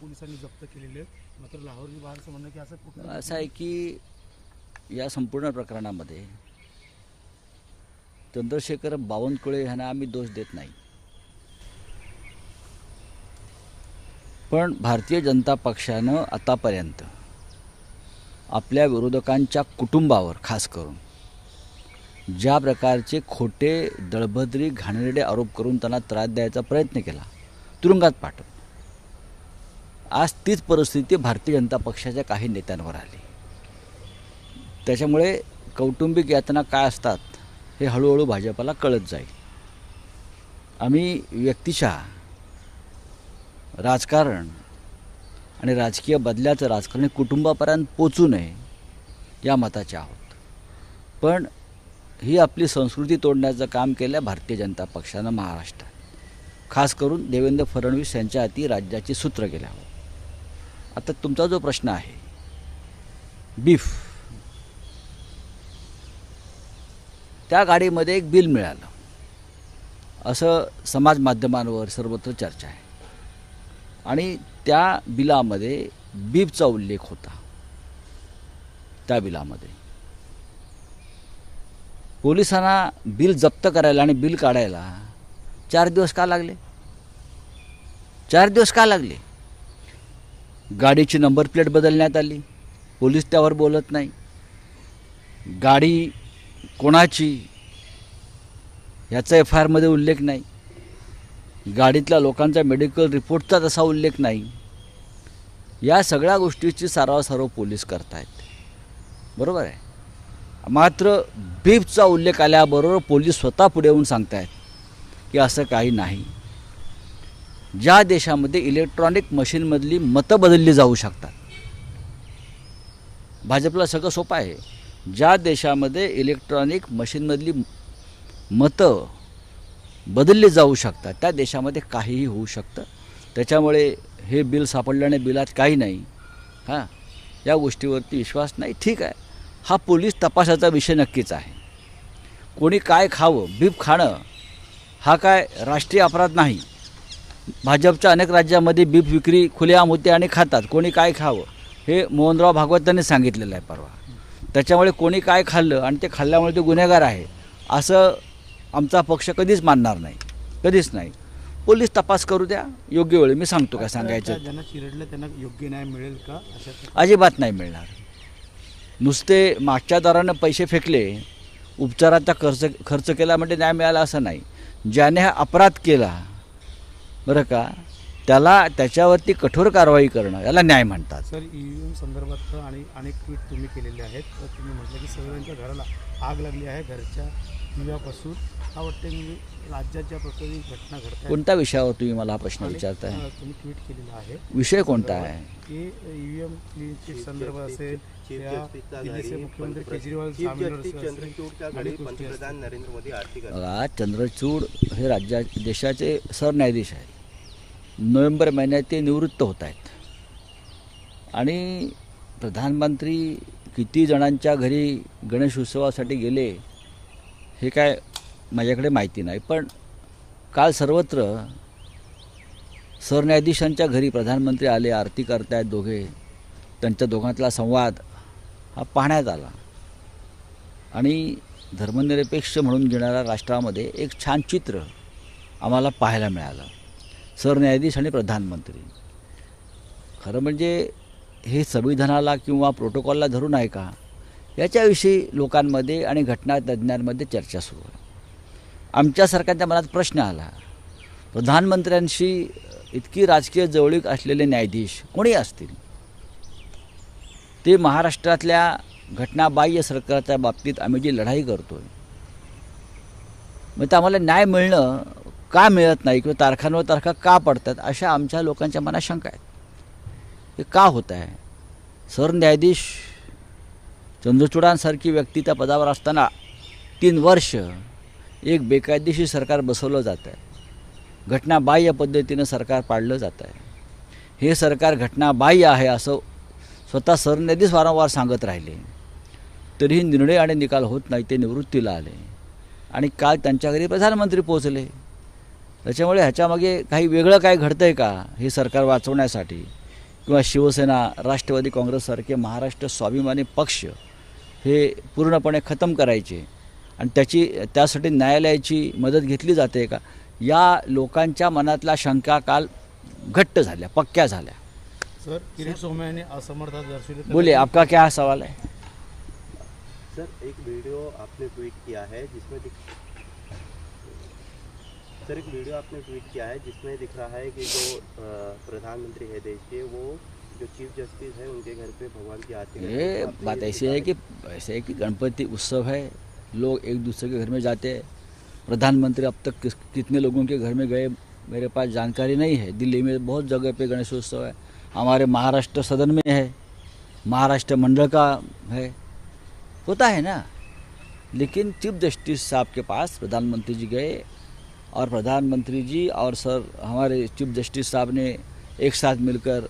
पोलिसांनी जप्त केलेले आहेत. मात्र लाहोर विभागाचं म्हणणं की असं कुठलं असं आहे की या संपूर्ण प्रकरणामध्ये चंद्रशेखर बावनकुळे ह्यांना आम्ही दोष देत नाही. पण भारतीय जनता पक्षानं आतापर्यंत आपल्या विरोधकांच्या कुटुंबावर खास करून ज्या प्रकारचे खोटे दळभद्री घाणेरडे आरोप करून त्यांना त्रास द्यायचा प्रयत्न केला तुरुंगात पाठव आज तीच परिस्थिती भारतीय जनता पक्षाच्या काही नेत्यांवर आली. त्याच्यामुळे कौटुंबिक यातना काय असतात हे हळूहळू भाजपाला कळत जाईल. आम्ही व्यक्तिशः राजकारण आणि राजकीय बदल्याचं राजकारण कुटुंबापर्यंत पोचू नये या मताचे आहोत. पण ही आपली संस्कृती तोडण्याचं काम केलं भारतीय जनता पक्षानं महाराष्ट्रात. खास करून देवेंद्र फडणवीस यांच्या हाती राज्याची सूत्र गेल्यावर. आता तुमचा जो प्रश्न आहे बीफ. त्या गाडीमध्ये एक बिल मिळालं. असं समाज माध्यमांवर सर्वत्र चर्चा आहे. आणि त्या बिलामध्ये बीफचा उल्लेख होता. त्या बिलामध्ये. पोलिसांना बिल जप्त करायला आणि बिल काढायला चार दिवस का लागले? चार दिवस का लागले? गाडीची नंबर प्लेट बदलण्यात आली. पोलीस त्यावर बोलत नाही. गाडी कोणाची याचा एफ आय आरमध्ये उल्लेख नाही. गाडीतल्या लोकांचा मेडिकल रिपोर्टचा तसा उल्लेख नाही. या सगळ्या गोष्टीची सारवासारव पोलीस करतायत. बरोबर आहे? मात्र बीफचा उल्लेख आल्याबरोबर पोलीस स्वतः पुढे येऊन सांगतायत की असं काही नाही. ज्या देशामध्ये इलेक्ट्रॉनिक मशीनमधली मतं बदलली जाऊ शकतात. भाजपला सगळं सोपं आहे. ज्या देशामध्ये इलेक्ट्रॉनिक मशीनमधली मतं बदलली जाऊ शकतात त्या देशामध्ये काहीही होऊ शकतं. त्याच्यामुळे हे बिल सापडल्याने बिलात काही नाही. हां या गोष्टीवरती विश्वास नाही. ठीक आहे. हा पोलीस तपासाचा विषय नक्कीच आहे. कोणी काय खावं बीप खाणं हा काय राष्ट्रीय अपराध नाही. भाजपच्या अनेक राज्यामध्ये बीफ विक्री खुलेआम होते आणि खातात. कोणी काय खावं? हे मोहनराव भागवतांनी सांगितलेलं आहे परवा. त्याच्यामुळे कोणी काय खाल्लं आणि ते खाल्ल्यामुळे ते गुन्हेगार आहे असं आमचा पक्ष कधीच मानणार नाही. कधीच नाही. पोलीस तपास करू द्या. योग्य वेळी मी सांगतो काय सांगायचं. त्या ज्यांना चिरडलं त्यांना योग्य न्याय मिळेल का? अजिबात नाही मिळणार. नुसते मागच्या दरानं पैसे फेकले उपचाराचा खर्च खर्च केला म्हणजे न्याय मिळाला असं नाही. ज्याने हा अपराध केला बरं का? त्याला त्याच्यावरती कठोर कारवाई करणं याला न्याय म्हणतात. सर ईव्हीएम संदर्भात आणि अनेक ट्विट तुम्ही केलेले आहेत. तर तुम्ही म्हटलं की सगळ्यांच्या घराला आग लागली आहे. घरच्या दिव्यापासून हा वाटते म्हणजे राज्यात ज्या प्रकारे घटना घडत कोणत्या विषयावर तुम्ही मला हा प्रश्न विचारताय? तुम्ही ट्विट केलेला आहे. विषय कोणता आहे? की ईव्हीएम क्लीन चिट संदर्भात असेल मुख्यमंत्री केजरीवाल चंद्रचूड हे राज्या देशाचे सरन्यायाधीश आहे नोव्हेंबर महिन्यात ते निवृत्त होत आहेत. आणि प्रधानमंत्री किती जणांच्या घरी गणेश उत्सवासाठी गेले हे काय माझ्याकडे माहिती नाही. पण काल सर्वत्र सरन्यायाधीशांच्या घरी प्रधानमंत्री आले आरती करतायत दोघे त्यांच्या दोघांतला संवाद हा पाहण्यात आला. आणि धर्मनिरपेक्ष म्हणून घेणाऱ्या राष्ट्रामध्ये एक छान चित्र आम्हाला पाहायला मिळालं. सरन्यायाधीश आणि प्रधानमंत्री. खरं म्हणजे हे संविधानाला किंवा प्रोटोकॉलला धरून आहे का? याच्याविषयी लोकांमध्ये आणि घटनातज्ञांमध्ये चर्चा सुरू आहे. आमच्यासारख्यांच्या मनात प्रश्न आला. प्रधानमंत्र्यांशी इतकी राजकीय जवळीक असलेले न्यायाधीश कोणी असतील? ते महाराष्ट्रातल्या घटनाबाह्य सरकारच्या बाबतीत आम्ही जी लढाई करतो आहे मग तर आम्हाला न्याय मिळणं का मिळत नाही किंवा तारखांवर तारखा का पडतात अशा आमच्या लोकांच्या मनात शंका आहेत. हे का होत आहे? सरन्यायाधीश चंद्रचूडांसारखी व्यक्ती त्या पदावर असताना तीन वर्ष एक बेकायदेशीर सरकार बसवलं जात आहे. घटनाबाह्य पद्धतीनं सरकार पाडलं जात आहे. हे सरकार घटनाबाह्य आहे असं स्वतः सरन्यायाधीश वारंवार सांगत राहिले. तरीही निर्णय आणि निकाल होत नाही ते निवृत्तीला आले. आणि काल त्यांच्या घरी प्रधानमंत्री पोहोचले. त्याच्यामुळे ह्याच्यामागे काही वेगळं काय घडतं आहे का हे सरकार वाचवण्यासाठी? किंवा शिवसेना राष्ट्रवादी काँग्रेससारखे महाराष्ट्र स्वाभिमानी पक्ष हे पूर्णपणे खतम करायचे आणि त्याची त्यासाठी न्यायालयाची मदत घेतली जाते का? या लोकांच्या मनातल्या शंका काल घट्ट झाल्या पक्क्या झाल्या. सर किरीट सोमय्या यांनी असमर्थता दर्शवली बोले आपका क्या सवाल है? सर एक वीडियो आपने ट्वीट किया है जिसमें सर एक वीडियो आपने ट्वीट किया है जिसमें दिख रहा है कि जो प्रधानमंत्री है देश के वो जो चीफ जस्टिस है उनके घर पे भगवान की आरती ये बात ऐसी है कि ऐसे है कि गणपति उत्सव है लोग एक दूसरे के घर में जाते हैं। प्रधानमंत्री अब तक किस कितने लोगों के घर में गए मेरे पास जानकारी नहीं है। दिल्ली में बहुत जगह पे गणेशोत्सव है। हमारे महाराष्ट्र सदन में है महाराष्ट्र मंडल का है। होता है ना? लेकिन चीफ जस्टिस साहब के पास प्रधानमंत्री जी गए और प्रधानमंत्री जी और सर, हमारे चीफ जस्टिस साहब ने एक साथ मिलकर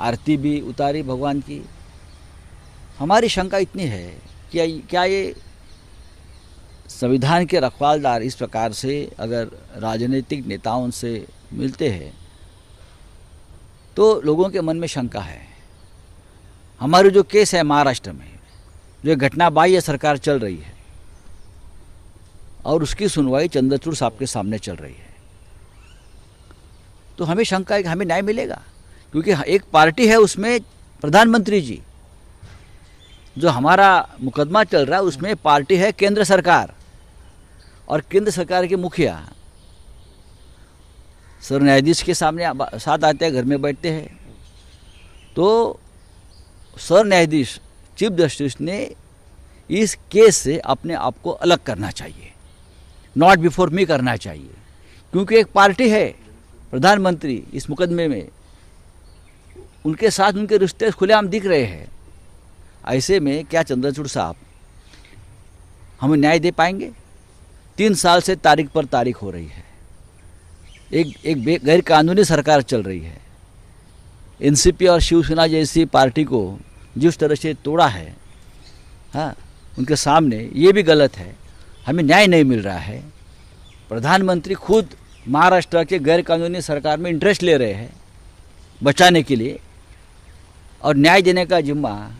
आरती भी उतारी भगवान की। हमारी शंका इतनी है कि क्या ये संविधान के रखवालदार इस प्रकार से अगर राजनीतिक नेताओं से मिलते हैं तो लोगों के मन में शंका है। हमारी जो केस है महाराष्ट्र में, जो घटना बाह्य सरकार चल रही है और उसकी सुनवाई चंद्रचूड़ साहब के सामने चल रही है। तो हमें शंका है कि हमें न्याय मिलेगा, क्योंकि एक पार्टी है उसमें प्रधानमंत्री जी, जो हमारा मुकदमा चल रहा है, उसमें पार्टी है केंद्र सरकार और केंद्र सरकार के मुखिया। सर न्यायाधीश के सामने साथ आते हैं, घर में बैठते हैं। तो सर न्यायाधीश, चीफ जस्टिस ने इस केस से अपने आप को अलग करना चाहिए। नॉट बिफोर मी करना चाहिए। क्योंकि एक पार्टी है प्रधानमंत्री इस मुकदमे में। उनके साथ उनके रिश्ते खुलेआम दिख रहे हैं। ऐसे में क्या चंद्रचूड़ साहब हमें न्याय दे पाएँगे? तीन साल से तारीख पर तारीख हो रही है। एक एक गैर कानूनी सरकार चल रही है। एनसीपी और शिवसेना जैसी पार्टी को जिस तरह से तोड़ा है हाँ उनके सामने ये भी गलत है। हमें न्याय नहीं मिल रहा है। प्रधानमंत्री खुद महाराष्ट्र के गैरकानूनी सरकार में इंटरेस्ट ले रहे हैं बचाने के लिए। और न्याय देने का जिम्मा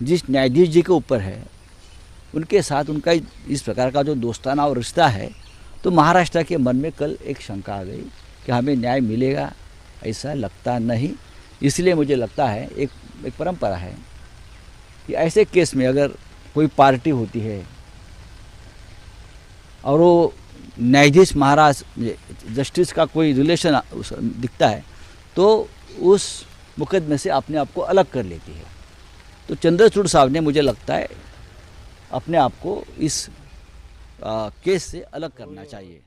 जिस न्यायाधीश जी के ऊपर है, उनके साथ उनका इस प्रकार का जो दोस्ताना और रिश्ता है तो महाराष्ट्र के मन में कल एक शंका आ गई कि हमें न्याय मिलेगा, ऐसा लगता नहीं। इसलिए मुझे लगता है एक एक परंपरा है कि ऐसे केस में अगर कोई पार्टी होती है और वो न्यायाधीश महाराज जस्टिस का कोई रिलेशन दिखता है तो उस मुकदमे से अपने आप को अलग कर लेती है। तो चंद्रचूड़ साहब ने मुझे लगता है अपने आप को इस आ, केस से अलग करना चाहिए।